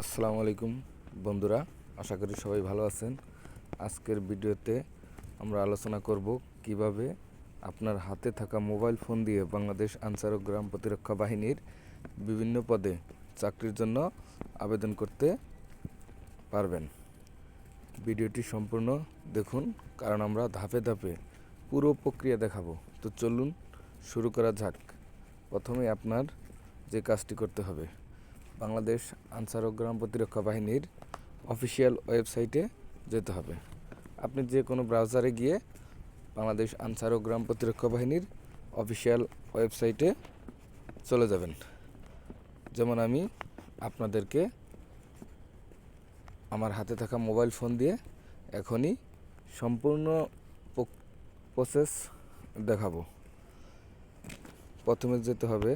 আসসালামু আলাইকুম বন্ধুরা, আশা করি সবাই ভালো আছেন। আজকের ভিডিওতে আমরা আলোচনা করব কীভাবে আপনার হাতে থাকা মোবাইল ফোন দিয়ে বাংলাদেশ আনসার ও গ্রাম প্রতিরক্ষা বাহিনীর বিভিন্ন পদে চাকরির জন্য আবেদন করতে পারবেন। ভিডিওটি সম্পূর্ণ দেখুন, কারণ আমরা ধাপে ধাপে পুরো প্রক্রিয়া দেখাবো। তো চলুন শুরু করা যাক। প্রথমে আপনার যে কাজটি করতে হবে বাংলাদেশ আনসার ও গ্রাম প্রতিরক্ষা বাহিনীর অফিসিয়াল ওয়েবসাইটে যেতে হবে। আপনি যে কোনো ব্রাউজারে গিয়ে বাংলাদেশ আনসার ও গ্রাম প্রতিরক্ষা বাহিনীর অফিসিয়াল ওয়েবসাইটে চলে যাবেন। যেমন আমি আপনাদেরকে আমার হাতে থাকা মোবাইল ফোন দিয়ে এখনই সম্পূর্ণ প্রসেস দেখাবো। প্রথমে যেতে হবে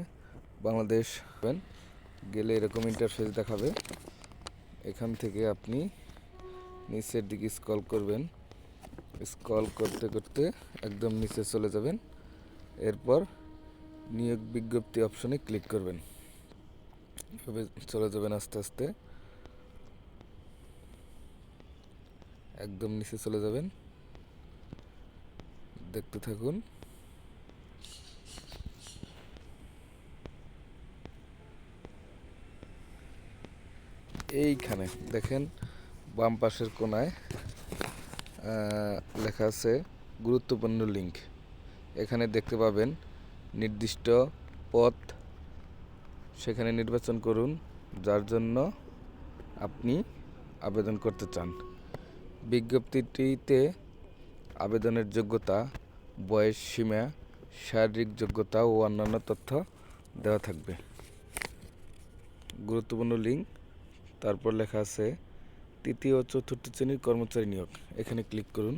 বাংলাদেশ গেলে এরকম ইন্টারফেস দেখাবে। এখান থেকে আপনি নিচের দিকে স্কল করবেন। স্কল করতে করতে একদম নিচে চলে যাবেন। এরপর নিয়োগ বিজ্ঞপ্তি অপশনে ক্লিক করবেন। এভাবে চলে যাবেন আস্তে আস্তে। একদম নিচে চলে যাবেন। দেখতে থাকুন। এইখানে, দেখেন, বাম পাশের কোনায় লেখা আছে গুরুত্বপূর্ণ লিঙ্ক। এখানে দেখতে পাবেন নির্দিষ্ট পথ সেখানে নির্বাচন করুন, যার জন্য আপনি আবেদন করতে চান। বিজ্ঞপ্তিটিতে আবেদনের যোগ্যতা, বয়স সীমা, শারীরিক যোগ্যতা ও অন্যান্য তথ্য দেওয়া থাকবে। গুরুত্বপূর্ণ লিঙ্ক তারপর লেখা আছে, তৃতীয় চতুর্থ শ্রেণির কর্মচারী নিয়োগ। এখানে ক্লিক করুন।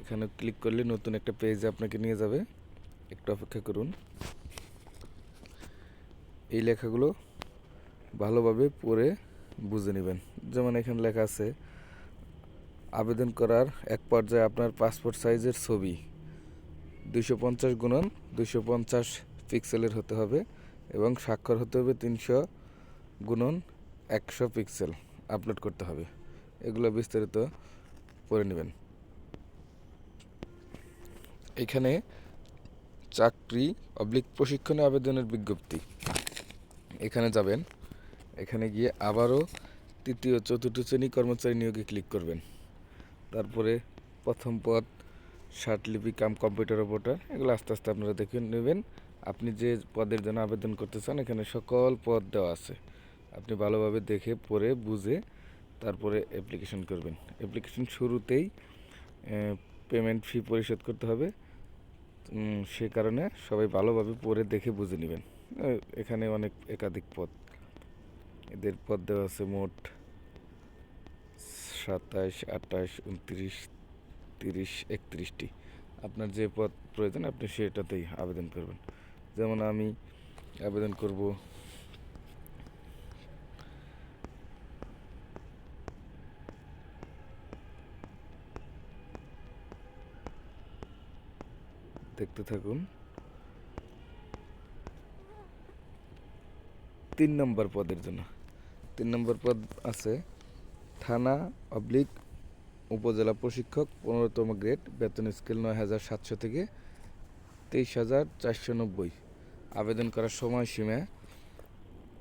এখানে ক্লিক করলে নতুন একটা পেজে আপনাকে নিয়ে যাবে। একটু অপেক্ষা করুন। এই লেখাগুলো ভালোভাবে পড়ে বুঝে নেবেন। যেমন এখানে লেখা আছে, আবেদন করার এক পর্যায়ে আপনার পাসপোর্ট সাইজের ছবি। দুইশো পঞ্চাশ গুণন দুইশো পঞ্চাশ পিক্সেলের হতে হবে এবং স্বাক্ষর হতে হবে তিনশো গুণন একশো পিক্সেল আপলোড করতে হবে। এগুলো বিস্তারিত পড়ে নেবেন। এখানে চাকরি অবলিক প্রশিক্ষণে আবেদনের বিজ্ঞপ্তি। এখানে যাবেন। এখানে গিয়ে আবারও তৃতীয়, চতুর্থ শ্রেণি কর্মচারী নিয়োগে ক্লিক করবেন। তারপরে প্রথম পদ লিপি কাম কম্পিউটার অপারেটর এগুলো আস্তে আস্তে আপনারা দেখে নেবেন। আপনি যে পদের জন্য আবেদন করতে চান, এখানে সকল পদ দেওয়া আছে। আপনি ভালোভাবে দেখে, পড়ে, বুঝে তারপরে অ্যাপ্লিকেশন করবেন। অ্যাপ্লিকেশন শুরুতেই পেমেন্ট ফি পরিশোধ করতে হবে। সে কারণে সবাই ভালোভাবে পড়ে, দেখে, বুঝে নেবেন। এখানে অনেক একাধিক পদ। এদের পদ দেওয়া আছে মোট সাতাশ আঠাশ উনত্রিশ, তিরিশ, একত্রিশটি। আপনার যে পদ প্রয়োজন, আপনি সেটাতেই আবেদন করবেন। যেমন আমি আবেদন করব দেখতে থাকুন। তিন নম্বর পদের জন্য। তিন নম্বর পদ আছে থানা অবলিক উপজেলা প্রশিক্ষক, পনেরোতম গ্রেড, বেতন স্কেল নয় হাজার সাতশো থেকে তেইশ হাজার চারশো নব্বই। আবেদন করার সময়সীমা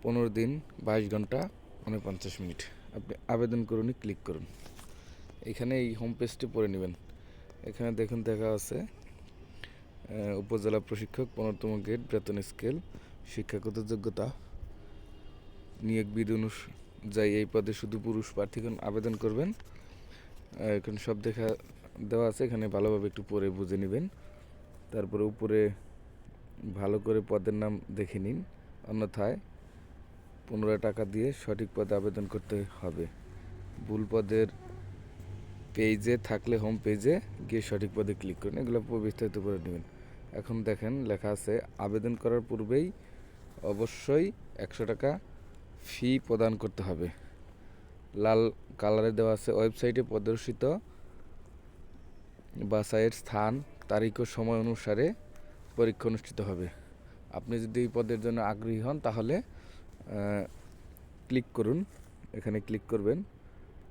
পনেরো দিন, বাইশ ঘণ্টা, উনপঞ্চাশ মিনিট। আপনি আবেদন করুনই ক্লিক করুন। এখানে এই হোম পেজটি পড়ে নেবেন। এখানে দেখুন, দেখা আছে উপজেলা প্রশিক্ষক, পনেরোতম গ্রেড, বেতন স্কেল, শিক্ষাগত যোগ্যতা। নিয়োগ বিধি অনুযায়ী এই পদে শুধু পুরুষ প্রার্থীগণ আবেদন করবেন। এখানে সব দেখা দেওয়া আছে, এখানে ভালোভাবে একটু পড়ে বুঝে নেবেন। তারপরে উপরে ভালো করে পদের নাম দেখে নিন। অন্যথায় পনেরো টাকা দিয়ে সঠিক পদে আবেদন করতে হবে। ভুল পদের পেজে থাকলে হোম পেজে গিয়ে সঠিক পদে ক্লিক করুন। এগুলো পুরো বিস্তারিত করে নেবেন। এখন দেখেন লেখা আছে, আবেদন করার পূর্বেই অবশ্যই একশো টাকা ফি প্রদান করতে হবে। লাল কালারে দেওয়া আছে, ওয়েবসাইটে প্রদর্শিত বাছাইয়ের স্থান, তারিখ ও সময় অনুসারে পরীক্ষা অনুষ্ঠিত হবে। আপনি যদি এই পদের জন্য আগ্রহী হন তাহলে ক্লিক করুন। এখানে ক্লিক করবেন।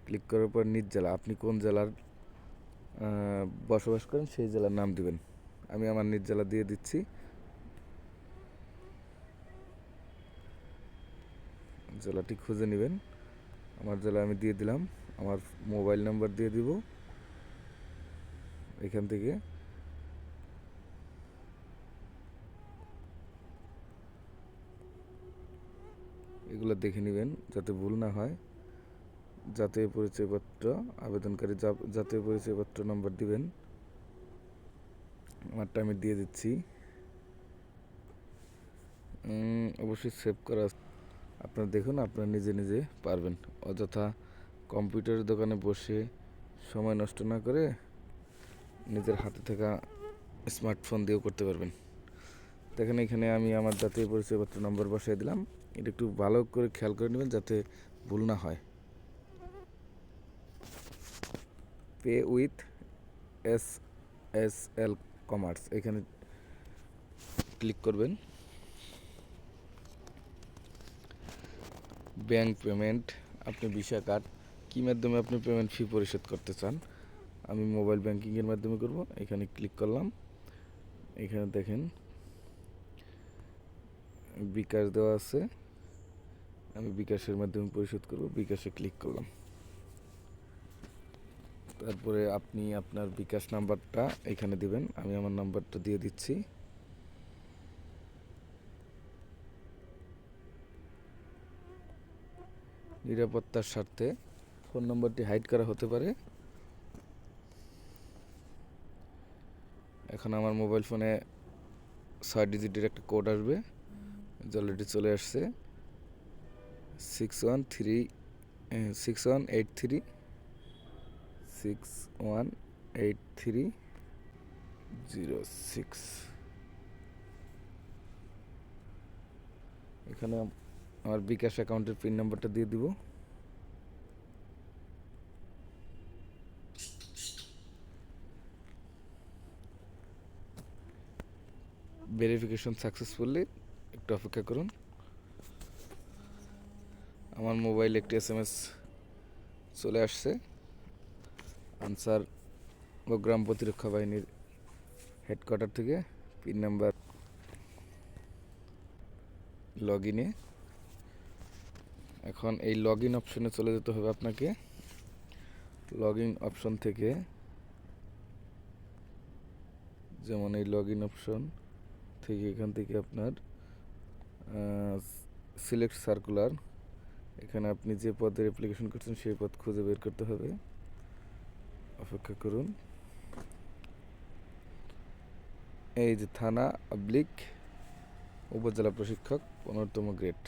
ক্লিক করার পর নিজ জেলা, আপনি কোন জেলার বসবাস করেন সেই জেলার নাম দিবেন। আমি আমার নিজ জেলা দিয়ে দিচ্ছি। জেলাটি খুঁজে নেবেন। আমার জেলা আমি দিয়ে দিলাম। আমার মোবাইল নাম্বার দিয়ে দিব। এখান থেকে। এগুলো দেখে নেবেন যাতে ভুল না হয়। জাতীয় পরিচয়পত্র, আবেদনকারী জাতীয় পরিচয়পত্র নম্বর দিবেন। আমারটা আমি দিয়ে দিচ্ছি। অবশ্যই সেভ করা। আপনারা দেখুন, আপনারা নিজে নিজে পারবেন। অযথা কম্পিউটারের দোকানে বসে সময় নষ্ট না করে নিজের হাতে থাকা স্মার্টফোন দিয়েও করতে পারবেন। দেখেন, এখানে আমি আমার জাতীয় পরিচয়পত্র নম্বর বসাই দিলাম। এটা একটু ভালো করে খেয়াল করে নেবেন যাতে ভুল না হয়। Pay with S S L Commerz এখানে ক্লিক করবেন। ব্যাংক পেমেন্ট আপনি ভিসা কার্ড কী মাধ্যমে আপনি পেমেন্ট ফি পরিশোধ করতে চান? আমি মোবাইল ব্যাংকিংয়ের মাধ্যমে করব, এখানে ক্লিক করলাম। এখানে দেখেন, বিকাশ দেওয়া আছে। আমি বিকাশের মাধ্যমে পরিশোধ করব, বিকাশে ক্লিক করলাম। তারপরে আপনি আপনার বিকাশ নাম্বারটা এখানে দিবেন, আমি আমার নাম্বারটা দিয়ে দিচ্ছি। নিরাপত্তার স্বার্থে ফোন নম্বরটি হাইড করা হতে পারে। এখন আমার মোবাইল ফোনে ছয় ডিজিটের একটা কোড আসবে অলরেডি চলে আসছে। Six one three six one eight three six one eight three zero six এখানে আমার বিকাশ অ্যাকাউন্টের পিন নাম্বারটা দিয়ে দিব। ভেরিফিকেশন সাকসেসফুলি একটু অপেক্ষা করুন। আমার মোবাইলে একটি এস এম এস চলে আসছে। আনসার ও গ্রাম প্রতিরক্ষা বাহিনীর হেডকোয়ার্টার থেকে পিন নাম্বার লগ ইনে এখন এই লগ ইন অপশনে চলে যেতে হবে আপনাকে। লগ ইন অপশন থেকে যেমন এই লগ ইন অপশন থেকে এখান থেকে আপনার সিলেক্ট সার্কুলার এখানে আপনি যে পদের অ্যাপ্লিকেশন করছেন সেই পদ খুঁজে বের করতে হবে। অপেক্ষা করুন। এই যে থানা অবলিক উপজেলা প্রশিক্ষক, পনেরোতম গ্রেড।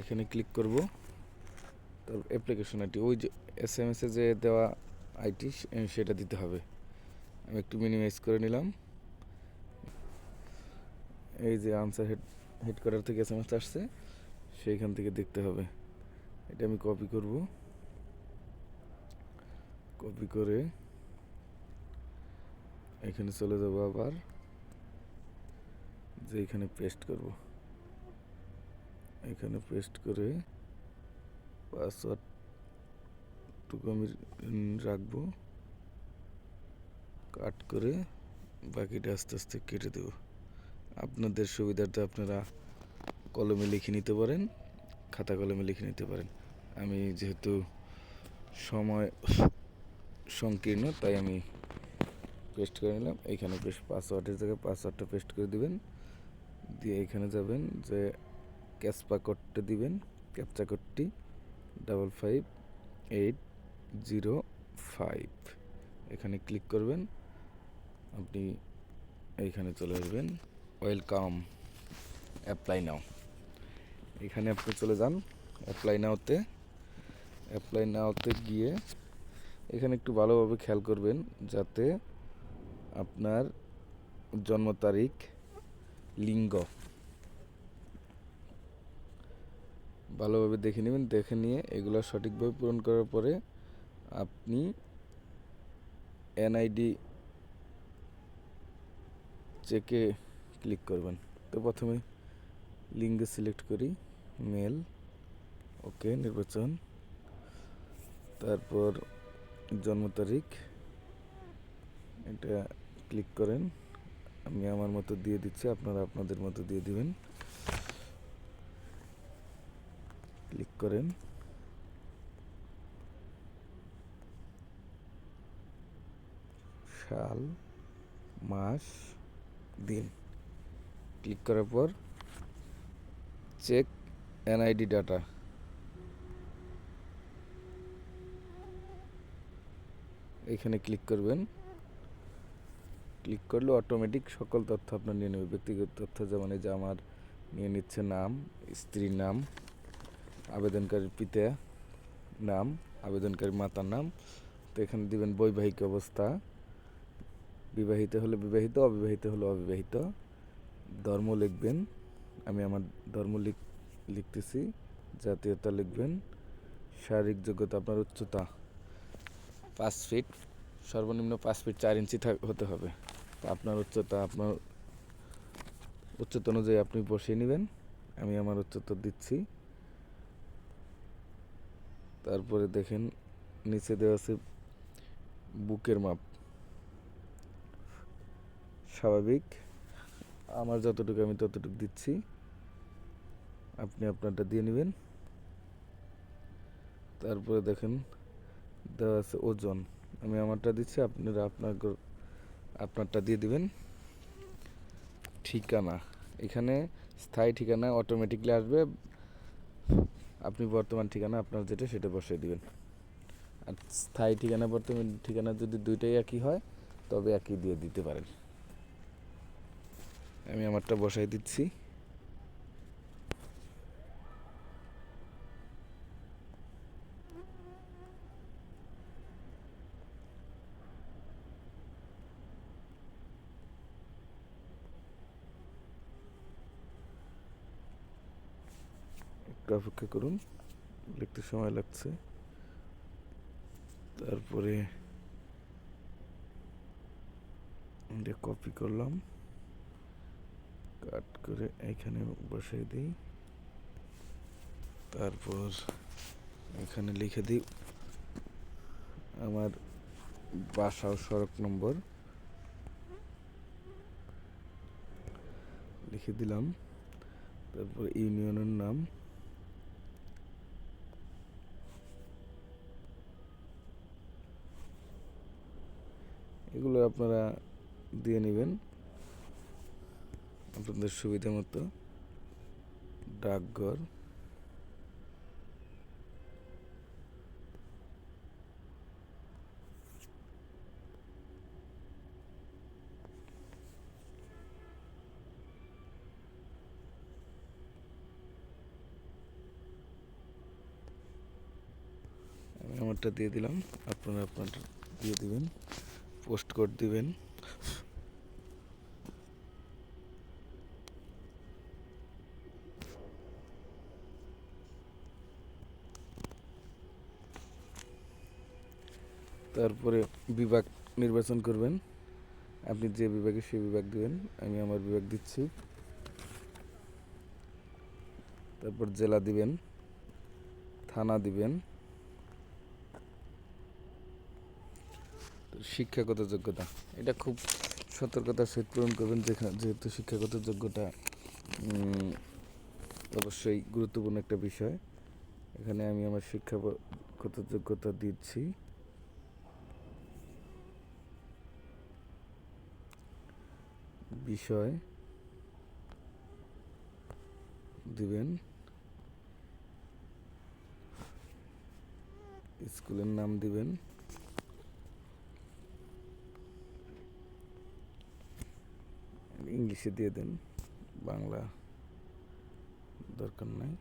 এখানে ক্লিক করব। তার অ্যাপ্লিকেশন আইটি ওই যে এস এম এসে যে দেওয়া আইটি সেটা দিতে হবে। আমি একটু মিনিমাইজ করে নিলাম। এই যে আনসার হেড হেডকোয়ার্টার থেকে এস এম এস আসছে, সেইখান থেকে দেখতে হবে। এটা আমি কপি করব। কপি করে এখানে চলে যাব আবার, যে এখানে পেস্ট করব। এখানে পেস্ট করে পাসওয়ার্ডটুকু আমি রাখব কাট করে বাকিটা আস্তে আস্তে কেটে দেব। আপনাদের সুবিধার্থে আপনারা কলমে লিখে নিতে পারেন, খাতা কলমে লিখে নিতে পারেন। আমি যেহেতু সময় সংকীর্ণ, তাই আমি পেস্ট করে নিলাম। এইখানে পেস্ট পাসওয়ার্ডের জায়গায় পাসওয়ার্ডটা পেস্ট করে দিবেন। দিয়ে এখানে যাবেন যে ক্যাসপা কোডটা দিবেন ক্যাপচা কোডটি double five eight zero five এখানে ক্লিক করবেন, আপনি এইখানে চলে আসবেন। ওয়েলকাম অ্যাপ্লাই নাও এখানে আপনি চলে যান অ্যাপ্লাই নাওতে অ্যাপ্লাই নাওতে গিয়ে এখানে একটু ভালোভাবে খেয়াল করবেন যাতে আপনার জন্ম তারিখ, লিঙ্গ ভালোভাবে দেখে নেবেন, দেখে নিয়ে এগুলো সঠিকভাবে পূরণ করার পরে আপনি এনআইডি চেকে ক্লিক করবেন। তো প্রথমে লিঙ্গ সিলেক্ট করি, মেল, ওকে, নির্বাচন। তারপর জন্ম তারিখ। এটা ক্লিক করেন। আমি আমার মতো দিয়ে দিচ্ছি, আপনারা আপনাদের মতো দিয়ে দিবেন। ক্লিক করেন। সাল, মাস, দিন। ক্লিক করার পর চেক এনআইডি ডাটা এখানে ক্লিক করবেন। ক্লিক করলে অটোমেটিক সকল তথ্য আপনার নিয়ে নেবে। ব্যক্তিগত তথ্য যেমন এই যে আমার নিয়ে নিচ্ছে নাম, স্ত্রীর নাম, আবেদনকারীর পিতা নাম আবেদনকারী মাতার নাম। তো এখানে দিবেন বৈবাহিক অবস্থা। বিবাহিত হলে বিবাহিত, অবিবাহিত হলে অবিবাহিত। ধর্ম লিখবেন। আমি আমার ধর্ম লিখ, লিখতেছি। জাতীয়তা লিখবেন। শারীরিক যোগ্যতা আপনার উচ্চতা। পাঁচ ফিট সর্বনিম্ন পাঁচ ফিট চার ইঞ্চি হতে হবে। তো আপনার উচ্চতা আপনার উচ্চতা অনুযায়ী আপনি বসিয়ে নেবেন। আমি আমার উচ্চতা দিচ্ছি। তারপরে দেখেন, নিচে দেওয়া আছে বুকের মাপ। স্বাভাবিক। আমার যতটুকু আমি ততটুকু দিচ্ছি। আপনি আপনারটা দিয়ে নেবেন। তারপরে দেখেন দেওয়া আছে ওজন। আমি আমারটা দিচ্ছি, আপনারা আপনার আপনারটা দিয়ে দিবেন। ঠিকানা। এখানে স্থায়ী ঠিকানা অটোমেটিকলি আসবে। আপনি বর্তমান ঠিকানা আপনার যেটা সেটা বসিয়ে দিবেন। আর স্থায়ী ঠিকানা, বর্তমান ঠিকানা যদি দুইটাই একই হয়, তবে একই দিয়ে দিতে পারেন। আমি আমারটা বসাই দিচ্ছি। অপেক্ষা করুন। লিখতে সময় লাগছে। তারপরে এটা কপি করলাম। কাট করে এখানে বসাই দিই। তারপর এখানে লিখে দিই আমার বাসা ও সড়ক নম্বর। লিখে দিলাম। তারপর ইউনিয়নের নাম এগুলো আপনারা দিয়ে নেবেন। আপনাদের সুবিধা মতো। ডাকঘর। আমি আমারটা দিয়ে দিলাম। আপনারা আপনারটা দিয়ে দিবেন। পোস্ট কোড দিবেন। তারপরে বিভাগ নির্বাচন করবেন। আপনি যে বিভাগে সেই বিভাগ দিবেন, আমি আমার বিভাগ দিচ্ছি। তারপর জেলা দিবেন, থানা দিবেন। শিক্ষাগত যোগ্যতা। এটা খুব সতর্কতার সহিত পূরণ করবেন যেখানে, যেহেতু শিক্ষাগত যোগ্যতা অবশ্যই গুরুত্বপূর্ণ একটা বিষয়। এখানে আমি আমার শিক্ষাগত যোগ্যতা দিচ্ছি। বিষয় দিবেন। স্কুলের নাম দিবেন। ইংলিশে দিয়ে দেন বাংলা দরকার নাই।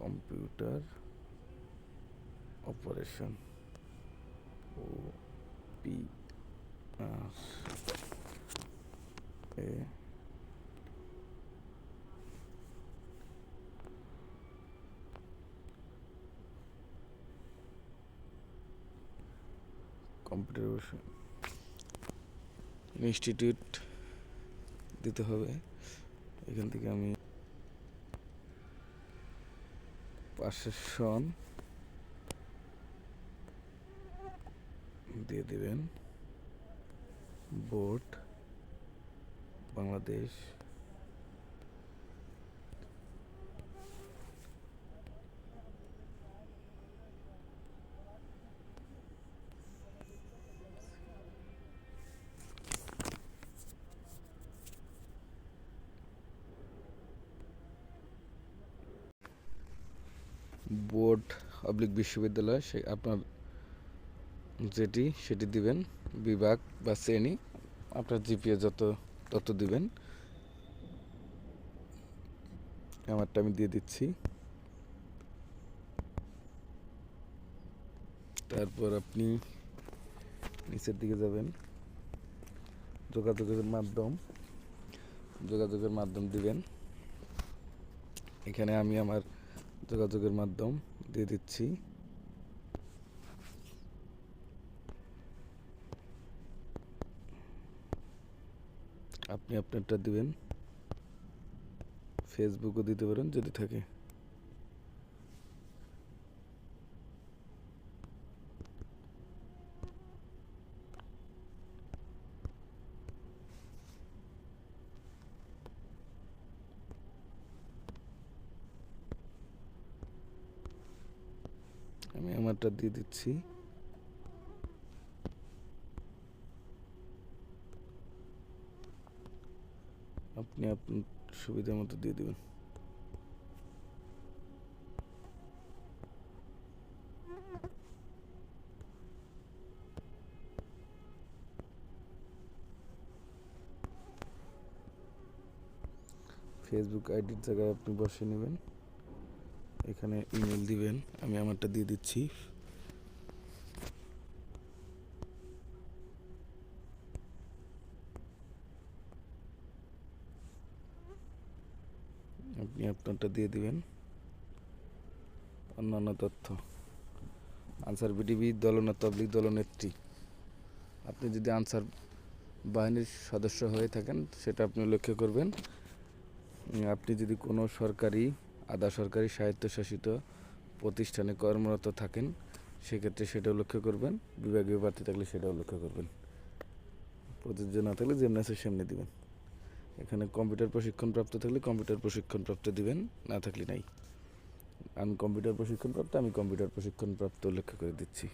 Computer operation O P R A computer institute দিতে হবে। এখান থেকে আমি পাশের দিয়ে দিবেন। বোর্ড বাংলাদেশ বোর্ড অবলিক বিশ্ববিদ্যালয় সে আপনার যেটি সেটি দিবেন, বিভাগ বা শ্রেণি, আপনার জিপিএ যত তত দিবেন। আমারটা আমি দিয়ে দিচ্ছি। তারপর আপনি নিচের দিকে যাবেন। যোগাযোগের মাধ্যম যোগাযোগের মাধ্যম দিবেন। এখানে আমি আমার যোগাযোগের মাধ্যম দিয়ে দিচ্ছি। আপনি আপনারটা দিবেন। ফেসবুকও দিতে পারেন যদি থাকে। আমি দিয়ে দিচ্ছি। আপনি আপনার সুবিধা মতো দিয়ে দেবেন। ফেসবুক আইডির জায়গায় আপনি বসে নেবেন। এখানে ইমেল দিবেন। আমি আমারটা দিয়ে দিচ্ছি। আপনি দিয়ে দিবেন। অন্যান্য তথ্য। আনসার বিডিবি, দলনেতা তবলিক দলনেত্রী আপনি যদি আনসার বাহিনীর সদস্য হয়ে থাকেন, সেটা আপনি লক্ষ্য করবেন। আপনি যদি কোনো সরকারি, আধা সরকারি স্বায়ত্তশাসিত প্রতিষ্ঠানে কর্মরত থাকেন, সেক্ষেত্রে সেটাও লক্ষ্য করবেন। বিভাগীয় প্রার্থী থাকলে সেটাও লক্ষ্য করবেন। প্রযোজ্য না থাকলে যেমনি আছে, সেমনি দিবেন। এখানে কম্পিউটার প্রশিক্ষণপ্রাপ্ত থাকলে কম্পিউটার প্রশিক্ষণপ্রাপ্ত দিবেন, না থাকলে নাই। আমি কম্পিউটার প্রশিক্ষণপ্রাপ্ত, আমি কম্পিউটার প্রশিক্ষণপ্রাপ্ত উল্লেখ করে দিচ্ছি।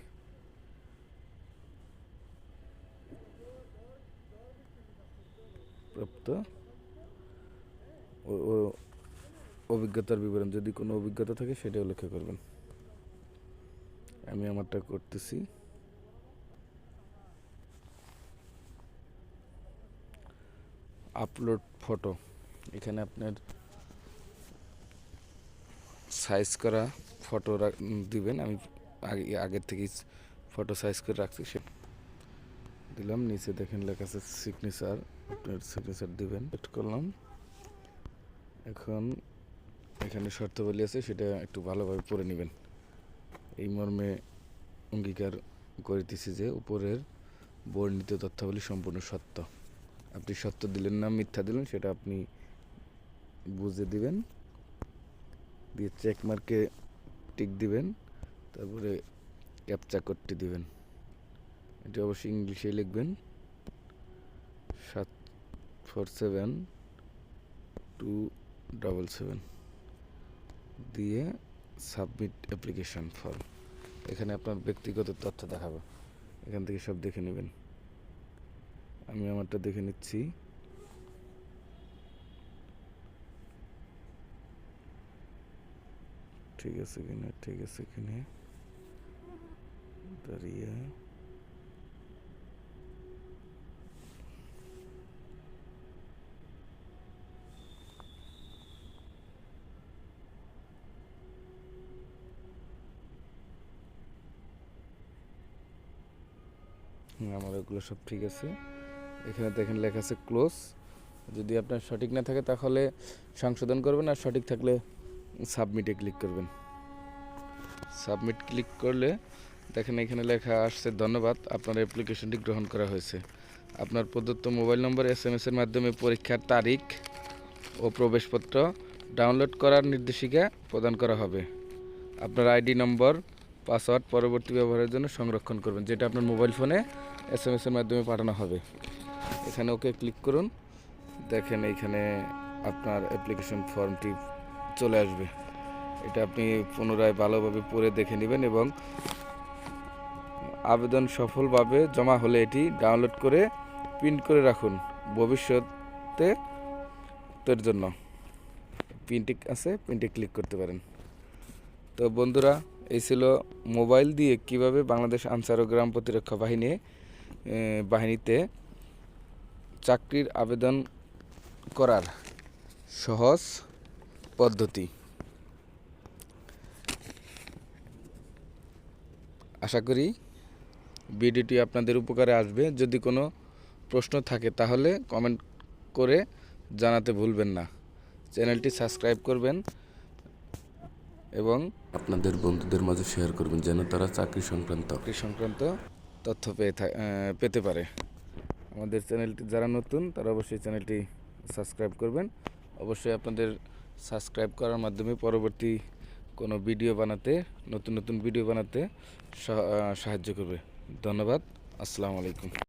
প্রাপ্ত। ও অভিজ্ঞতার বিবরণ, যদি কোনো অভিজ্ঞতা থাকে সেটা উল্লেখ করবেন। আমি আমারটা করতেছি। আপলোড ফটো এখানে আপনার সাইজ করা ফটো দিবেন। আমি আগে, আগের থেকেই ফটো সাইজ করে রাখছি। সে দিলাম। নিচে দেখেন লেখা আছে সিগনেচার আপনার সিগনেচার দিবেন। এড করলাম। এখন এখানে শর্তাবলী আছে। সেটা একটু ভালোভাবে পড়ে নেবেন। এই মর্মে অঙ্গীকার করিতেছি যে উপরের বর্ণিত তথ্যাবলী সম্পূর্ণ সত্য। আপনি সত্য দিলেন না, মিথ্যা দিলেন, সেটা আপনি বুঝে দিবেন। দিয়ে চেক মার্কে টিক দিবেন, তারপরে ক্যাপচা কোডটি দিবেন। এটা অবশ্যই ইংলিশে লিখবেন। সাত four seven two double seven দিয়ে সাবমিট অ্যাপ্লিকেশন ফর্ম এখানে আপনার ব্যক্তিগত তথ্য দেখাবে। এখান থেকে সব দেখে নেবেন। আমি আমারটা দেখে নিচ্ছি। ঠিক আছে কিনা, ঠিক আছে কিনা। দাঁড়িয়ে। আমার ওগুলো সব ঠিক আছে। এখানে দেখেন লেখা আছে ক্লোজ। যদি আপনার সঠিক না থাকে তাহলে সংশোধন করবেন আর সঠিক থাকলে সাবমিটে ক্লিক করবেন। সাবমিট ক্লিক করলে দেখেন এখানে লেখা আসছে, ধন্যবাদ, আপনার অ্যাপ্লিকেশনটি গ্রহণ করা হয়েছে। আপনার প্রদত্ত মোবাইল নম্বর, এস এম এর মাধ্যমে পরীক্ষার তারিখ ও প্রবেশপত্র ডাউনলোড করার নির্দেশিকা প্রদান করা হবে। আপনার আইডি নম্বর, পাসওয়ার্ড পরবর্তী ব্যবহারের জন্য সংরক্ষণ করবেন, যেটা আপনার মোবাইল ফোনে এস এম এর মাধ্যমে পাঠানো হবে। এখানে ওকে ক্লিক করুন। দেখেন এইখানে আপনার অ্যাপ্লিকেশন ফর্মটি চলে আসবে। এটা আপনি পুনরায় ভালোভাবে পড়ে দেখে নেবেন এবং আবেদন সফলভাবে জমা হলে এটি ডাউনলোড করে প্রিন্ট করে রাখুন ভবিষ্যতে তোর জন্য। প্রিন্টে আছে প্রিন্টে ক্লিক করতে পারেন। তো বন্ধুরা, এই ছিল মোবাইল দিয়ে কীভাবে বাংলাদেশ আনসার ও গ্রাম প্রতিরক্ষা বাহিনী বাহিনীতে চাকরির আবেদন করার সহজ পদ্ধতি। আশা করি ভিডিওটি আপনাদের উপকারে আসবে। যদি কোনো প্রশ্ন থাকে তাহলে কমেন্ট করে জানাতে ভুলবেন না। চ্যানেলটি সাবস্ক্রাইব করবেন এবং আপনাদের বন্ধুদের মাঝে শেয়ার করবেন যেন তারা চাকরি সংক্রান্ত চাকরি সংক্রান্ত তথ্য পেয়ে পেতে পারে। আমাদের চ্যানেলটি যারা নতুন, তারা অবশ্যই চ্যানেলটি সাবস্ক্রাইব করবেন। অবশ্যই আপনাদের সাবস্ক্রাইব করার মাধ্যমে পরবর্তী কোনো ভিডিও বানাতে, নতুন নতুন ভিডিও বানাতে সহ- সাহায্য করবে। ধন্যবাদ। আসসালামু আলাইকুম।